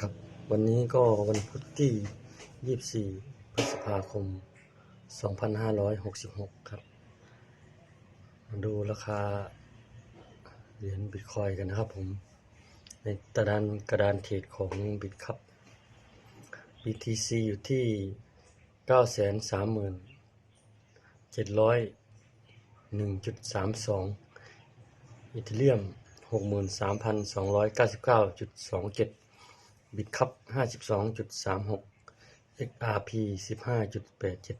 ครับ วันนี้ก็วันพุธที่ 24 พฤษภาคม 2566 ครับ มาดูราคาเหรียญบิตคอยกันนะครับผม ในตารางกระดานเทรดของบิตครับ BTC อยู่ที่ 930,701.32 อีเทเรียม 63,299.27 บิตคัพห้าสิบสองจุดสามหก XRP สิบห้าจุดแปดเจ็ด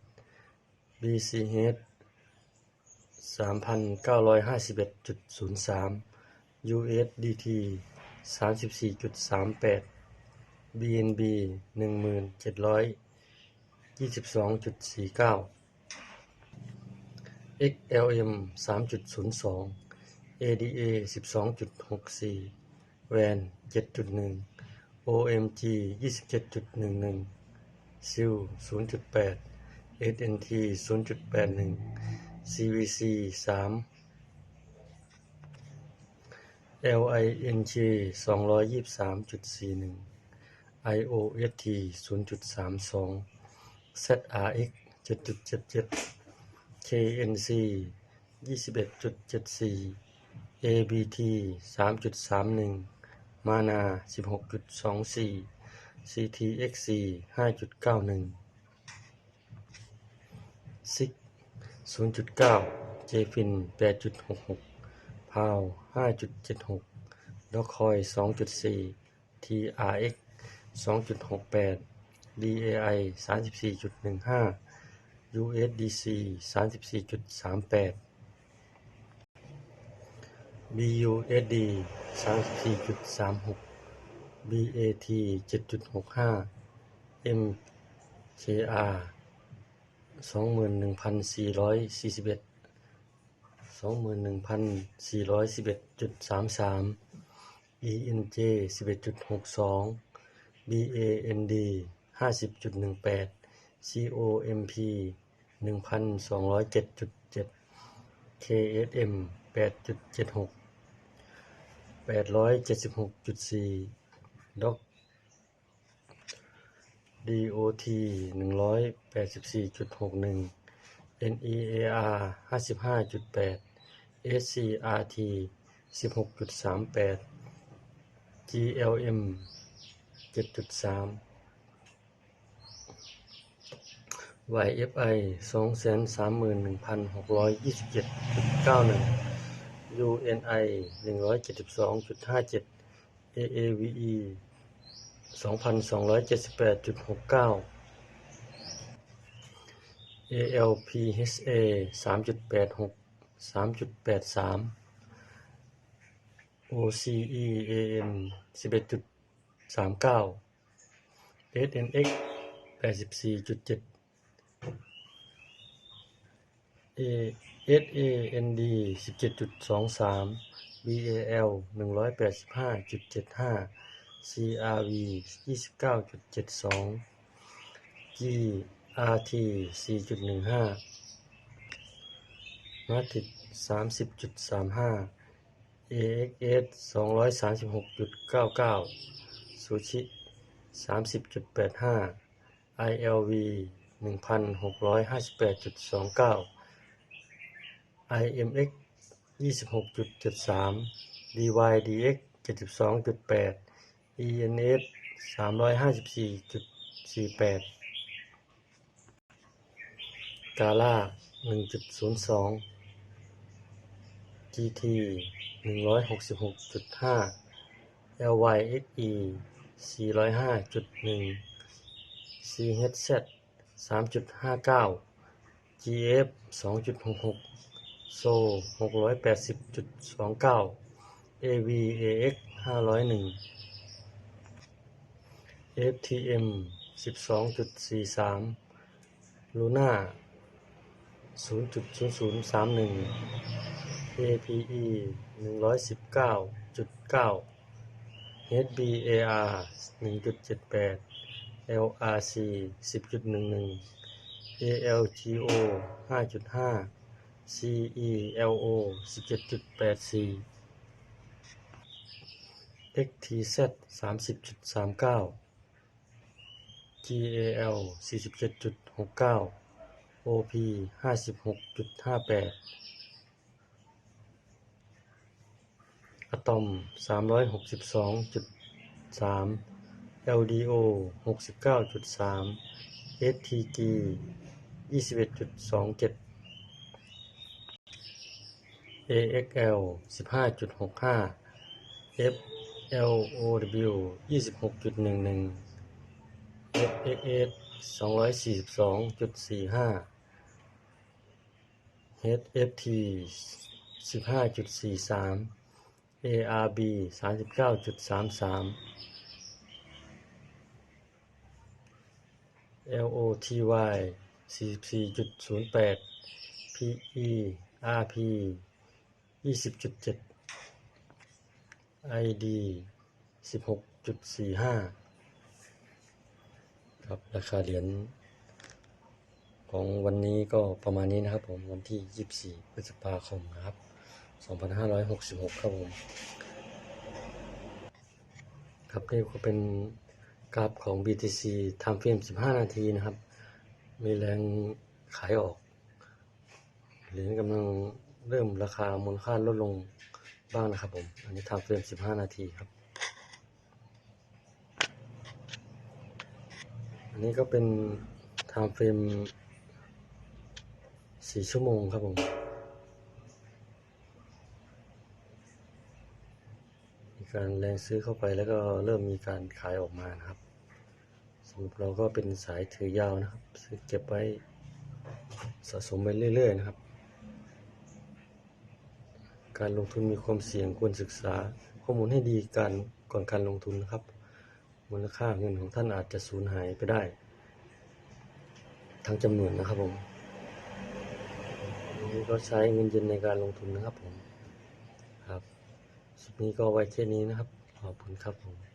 BCH สามพันเก้าร้อยห้าสิบเอ็ดจุดศูนย์สาม USDT สามสิบสี่จุดสามแปด BNB หนึ่งหมื่นเจ็ดร้อยยี่สิบสองจุดสี่เก้า XLM สามจุดศูนย์สอง ADA สิบสองจุดหกสี่ WAN เจ็ดจุดหนึ่ง OMG 27.11 SIL 0.8 SNT 0.81 CVC 3 LING 223.41 IOST 0.32 ZRX 7.77 KNC 21.74 ABT 3.31 มานา 16.24 CTXC 5.91 Six 0.9 JFIN 8.66 PAW 5.76 ดอกคอย 2.4 TRX 2.68 DAI 34.15 USDC 34.38 BUSD 34.36 BAT 7.65 MKR 21,441 21,411.33 ENJ 11.62 BAND 50.18 COMP 1,207.7 KSM 8.76 แปดร้อยเจ็ดสิบหกจุดสี่ด็อกดีโอทีหนึ่งร้อยแปดสิบสี่จุดหกหนึ่ง NEAR ห้าสิบห้าจุดแปด SCRT สิบหกจุดสามแปด GLM เจ็ดจุดสาม YFI สองแสนสามหมื่นหนึ่งพันหกร้อยยี่สิบเจ็ดจุดเก้าหนึ่ง UNI 172.57 AAVE 2278.69 ALPHA 3.86 3.83 OCEAN 11.39 SNX 84.7 A S A N D สิบเจ็ดจุดสองสาม B A L หนึ่งร้อยแปดสิบห้าจุดเจ็ดห้า C R V ยี่สิบเก้าจุดเจ็ดสอง G R T สี่จุดหนึ่งห้ามาติดสามสิบจุดสามห้า A X S สองร้อยสามสิบหกจุดเก้าเก้าซูชิสามสิบจุดแปดห้า I L V หนึ่งพันหกร้อยห้าสิบแปดจุดสองเก้า IMX 26.73 DYDX 72.8 ENS 354.48 Gala 1.02 GT 166.5 LYXE 405.1 CHZ 3.59 GF 2.66 โซหกร้อยแปดสิบจุดสองเก้า AVAX ห้าร้อยหนึ่ง FTM สิบสองจุดสี่สามลูน่าศูนย์จุดศูนย์ศูนย์สามหนึ่ง APE หนึ่งร้อยสิบเก้าจุดเก้า HBAR หนึ่งจุดเจ็ดแปด LRC สิบจุดหนึ่งหนึ่ง ALGO ห้าจุดห้า CELO 17.84 XTZ 30.39 GAL 47.69 OP 56.58 อะตอม 362.3 LDO 69.3 STG 21.27 AXL 15.65 FLOW 26.11 FXS 242.45 HFT 15.43 ARB 39.33 LOTY 44.08 PE RP 20.7 ID 16.45ครับราคาเหรียญของวันนี้ก็ประมาณนี้นะครับผมวันที่ 24 พฤษภาคมนะครับ 2566 ครับผมครับนี่ก็เป็นกราฟของ BTC Time Frame 15 นาทีนะครับ มีแรงขายออกเหรียญกำลัง เริ่มราคามูลค่าลดลงบ้างนะครับผม อันนี้ Time Frame 15 นาทีครับ อันนี้ก็เป็น Time Frame 4ชั่วโมงครับผมมีการแรงซื้อเข้าไปแล้วก็เริ่มมีการขายออกมานะครับสำหรับเราก็เป็นสายถือยาวนะครับ ซื้อเก็บไว้สะสมไปเรื่อย ๆ นะครับ การลงทุนมีความเสี่ยงควรศึกษา ข้อมูลให้ดีการก่อนการลงทุนนะครับ มูลค่าเงินของท่านอาจจะสูญหายไปได้ ทั้งจำนวนนะครับผมนี้ก็ใช้เงินเย็นในการลงทุนนะครับผมครับสุดนี้ก็ไว้แค่นี้นะครับ ขอบคุณครับผม